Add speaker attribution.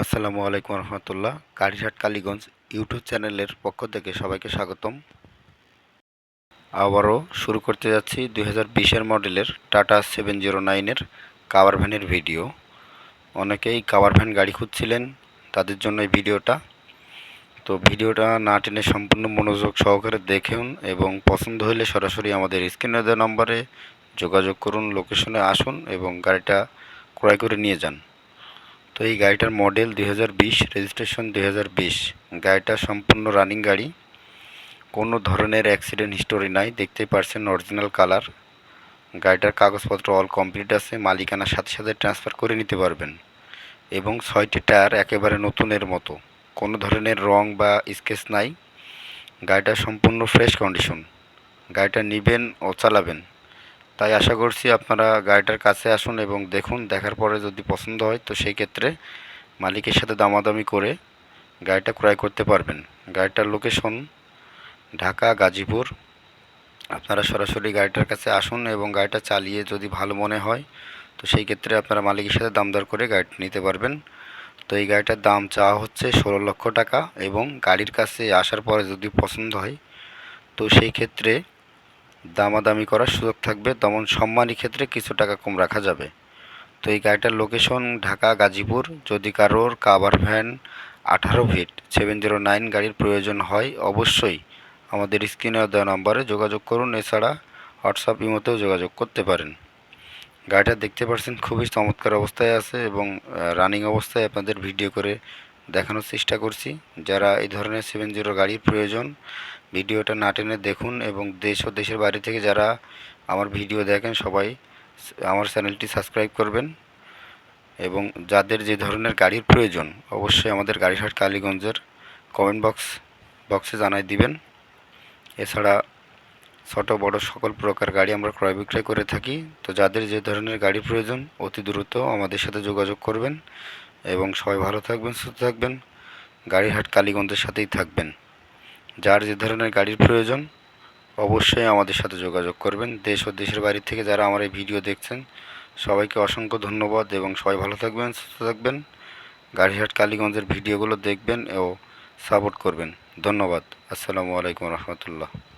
Speaker 1: আসসালামু আলাইকুম রহমতুল্লাহ। কারিঘাট কালীগঞ্জ ইউটিউব চ্যানেলের পক্ষ থেকে সবাইকে স্বাগতম। আবারও শুরু করতে যাচ্ছি দুই হাজার মডেলের টাটা সেভেন জিরো নাইনের কাভার ভ্যানের ভিডিও অনেকেই কাভার ভ্যান গাড়ি খুঁজছিলেন, তাদের জন্য এই ভিডিওটা। তো ভিডিওটা না টেনে সম্পূর্ণ মনোযোগ সহকারে দেখুন এবং পছন্দ হলে সরাসরি আমাদের স্ক্রিনে দেওয়া নম্বরে যোগাযোগ করুন, লোকেশনে আসুন এবং গাড়িটা ক্রয় করে নিয়ে যান। তো এই গাড়িটার মডেল দুই হাজার বিশ, রেজিস্ট্রেশন দুই গাড়িটা সম্পূর্ণ রানিং গাড়ি। কোনো ধরনের অ্যাক্সিডেন্ট হিস্টোরি নাই, দেখতেই পারছেন অরিজিনাল কালার। গাড়িটার কাগজপত্র অল কমপ্লিট আছে, মালিকানার সাথে সাথে ট্রান্সফার করে নিতে পারবেন। এবং ছয়টি টায়ার একেবারে নতুনের মতো। কোনো ধরনের রং বা স্কেচ নাই। গাড়িটা সম্পূর্ণ ফ্রেশ কন্ডিশন গাড়িটা নেবেন ও চালাবেন। তাই আশা করছি আপনারা গাড়িটার কাছে আসুন এবং দেখুন, দেখার পরে যদি পছন্দ হয় তো সেই ক্ষেত্রে মালিকের সাথে দামাদামি করে গাড়িটা ক্রয় করতে পারবেন। গাড়িটার লোকেশন ঢাকা, গাজীপুর। আপনারা সরাসরি গাড়িটার কাছে আসুন এবং গাড়িটা চালিয়ে যদি ভালো মনে হয় তো সেই ক্ষেত্রে আপনারা মালিকের সাথে দাম দর করে গাড়িটা নিতে পারবেন। তো এই গাড়িটার দাম চাওয়া হচ্ছে ষোলো লক্ষ টাকা এবং গাড়ির কাছে আসার পরে যদি পছন্দ হয় তো সেই ক্ষেত্রে দামাদামি করার সুযোগ থাকবে। তেমন সম্মানী ক্ষেত্রে কিছু টাকা কম রাখা যাবে। তো এই গাড়িটার লোকেশন ঢাকা, গাজীপুর। যদি কারোর কাভার ভ্যান আঠারো ফিট সেভেন জিরো নাইন গাড়ির প্রয়োজন হয়, অবশ্যই আমাদের স্ক্রিনে দেওয়া নম্বরে যোগাযোগ করুন। এছাড়া হোয়াটসঅ্যাপ ইমোতেও যোগাযোগ করতে পারেন। গাড়িটা দেখতে পাচ্ছেন খুবই চমৎকার অবস্থায় আছে এবং রানিং অবস্থায় আপনাদের ভিডিও করে দেখানোর চেষ্টা করছি। যারা এই ধরনের সেভেন জিরো গাড়ির প্রয়োজন, ভিডিওটা না টেনে দেখুন এবং দেশ ও দেশের বাইরে থেকে যারা আমার ভিডিও দেখেন, সবাই আমার চ্যানেলটি সাবস্ক্রাইব করবেন। এবং যাদের যে ধরনের গাড়ির প্রয়োজন, অবশ্যই আমাদের গাড়িঘাট কালীগঞ্জের কমেন্ট বক্স বক্সে জানাই দিবেন। এছাড়া ছোট, বড় সকল প্রকার গাড়ি আমরা ক্রয় বিক্রয় করে থাকি। তো যাদের যে ধরনের গাড়ি প্রয়োজন, অতি দ্রুত আমাদের সাথে যোগাযোগ করবেন। এবং সবাই ভালো থাকবেন, সুস্থ থাকবেন। গাড়িহাট কালীগঞ্জের সাথেই থাকবেন। যার যে ধরনের গাড়ির প্রয়োজন, অবশ্যই আমাদের সাথে যোগাযোগ করবেন। দেশ ও দেশের বাইরে থেকে যারা আমার এই ভিডিও দেখছেন, সবাইকে অসংখ্য ধন্যবাদ এবং সবাই ভালো থাকবেন, সুস্থ থাকবেন। গাড়িহাট কালীগঞ্জের ভিডিওগুলো দেখবেন ও সাপোর্ট করবেন। ধন্যবাদ। আসসালামু আলাইকুম রহমতুল্লাহ।